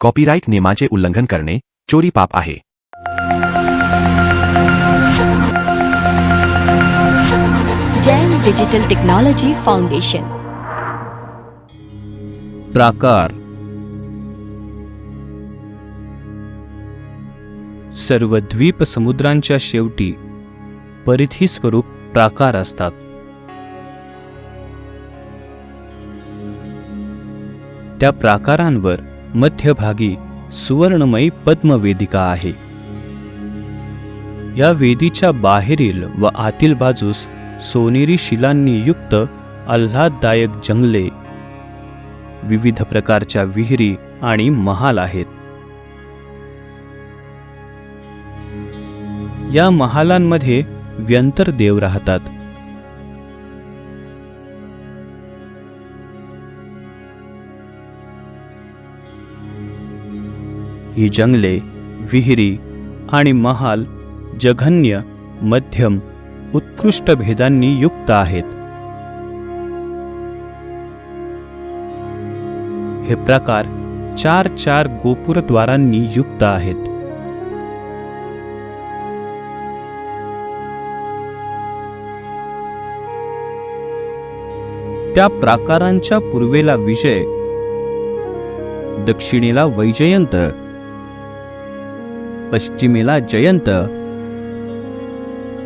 Copyright नियमाचे उल्लंघन करणे चोरी पाप आहे. Jain digital technology foundation. प्राकार. सर्व द्वीप समुद्रांच्या शेवटी परिधी स्वरूप प्राकार असतात. त्या प्राकारांवर मध्यभागी सुवर्णमयी पद्मवेदिका आहे. या वेदीच्या बाहेरील व आतील बाजूस सोनेरी शिलांनी युक्त आल्हाददायक जंगले विविध प्रकारच्या विहिरी आणि महाल आहेत. या महालांमध्ये व्यंतर देव राहतात. ही जंगले विहिरी आणि महाल जघन्य मध्यम उत्कृष्ट भेदांनी युक्त आहेत. हे प्रकार चार चार गोपुरद्वारांनी युक्त आहेत. त्या प्राकारांच्या पूर्वेला विजय दक्षिणेला वैजयंत पश्चिमेला जयंत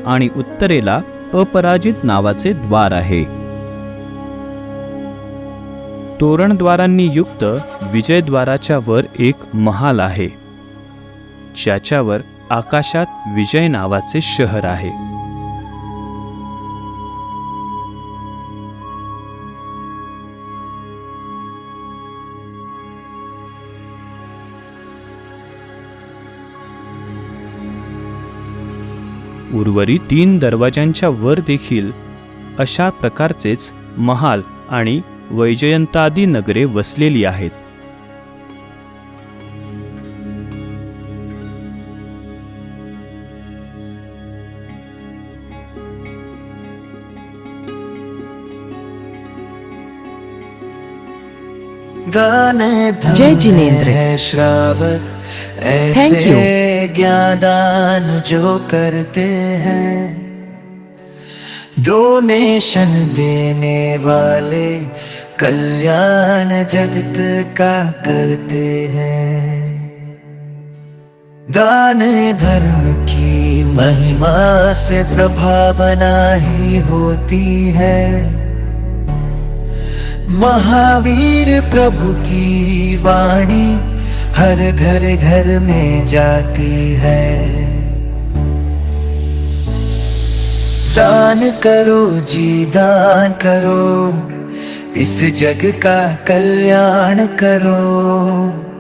आणि उत्तरेला अपराजित नावाचे द्वार आहे. तोरणद्वारांनी युक्त विजयद्वाराच्या वर एक महाल आहे. ज्याच्यावर आकाशात विजय नावाचे शहर आहे. उर्वरित तीन दरवाजांच्या वर देखील अशा प्रकारचेच महाल आणि वैजयंतादी नगरे वसलेली आहेत. जय जिनेंद्र। श्रावक. ऐसे ज्ञादान जो करते हैं डोनेशन देने वाले कल्याण जगत का करते हैं दान धर्म की महिमा से प्रभावना ही होती है महावीर प्रभु की वाणी हर घर घर में जाती है। दान करो जी दान करो इस जग का कल्याण करो।